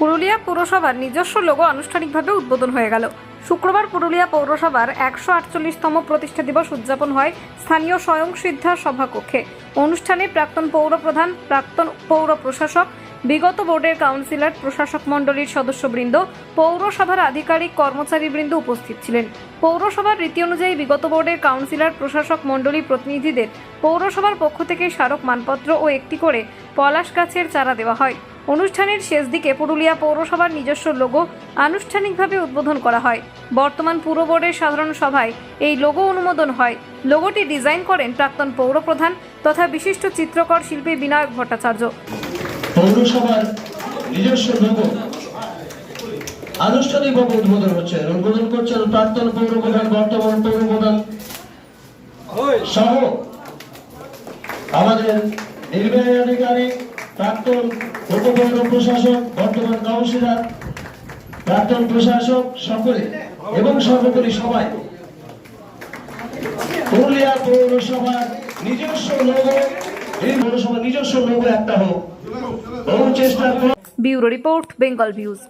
পুরুলিয়া পৌরসভার নিজস্ব লোগো আনুষ্ঠানিকভাবে উদ্বোধন হয়ে গেল। শুক্রবার পুরুলিয়া পৌরসভার একশো আটচল্লিশতম প্রতিষ্ঠা দিবস উদযাপন হয় স্থানীয় স্বয়ংসিদ্ধা সভাকক্ষে। অনুষ্ঠানে প্রাক্তন পৌর প্রধান প্রাক্তন পৌর প্রশাসক, বিগত বোর্ডের কাউন্সিলর, প্রশাসক মণ্ডলীর সদস্যবৃন্দ, পৌরসভার আধিকারিক, কর্মচারীবৃন্দ উপস্থিত ছিলেন। পৌরসভার রীতি অনুযায়ী বিগত বোর্ডের কাউন্সিলর, প্রশাসক মণ্ডলী প্রতিনিধিদের পৌরসভার পক্ষ থেকে স্মারক মানপত্র ও একটি করে পলাশ গাছের চারা দেওয়া হয়। অনুষ্ঠানের শেষ দিকে পুরুলিয়া পৌরসভার নিজস্ব লোগো আনুষ্ঠানিকভাবে উদ্বোধন করা হয়। বর্তমান পুর বোর্ডের সাধারণ সভায় এই লোগো অনুমোদন হয়। লোগোটি ডিজাইন করেন প্রাক্তন পৌরপ্রধান তথা বিশিষ্ট চিত্রকর শিল্পী বিনায়ক ভট্টাচার্য। পৌরসভার নিজস্ব লোগো আনুষ্ঠানিকভাবে উদ্বোধন হচ্ছে। উদ্বোধন করছেন প্রাক্তন পৌর প্রধান বর্তমান পৌর প্রধান সহ আমাদের নির্বাহী আধিকারিক প্রাক্তন উপপৌর প্রশাসক, বর্তমান কাউন্সিলর, প্রাক্তন প্রশাসক সকলে এবং সর্বোপরি সবাই। পুরুলিয়া পৌরসভার নিজস্ব লোগো এই পৌরসভার নিজস্ব লোগো একটা হোক। বহু চেষ্টা ব্যুরো রিপোর্ট, বেঙ্গল ভিউজ।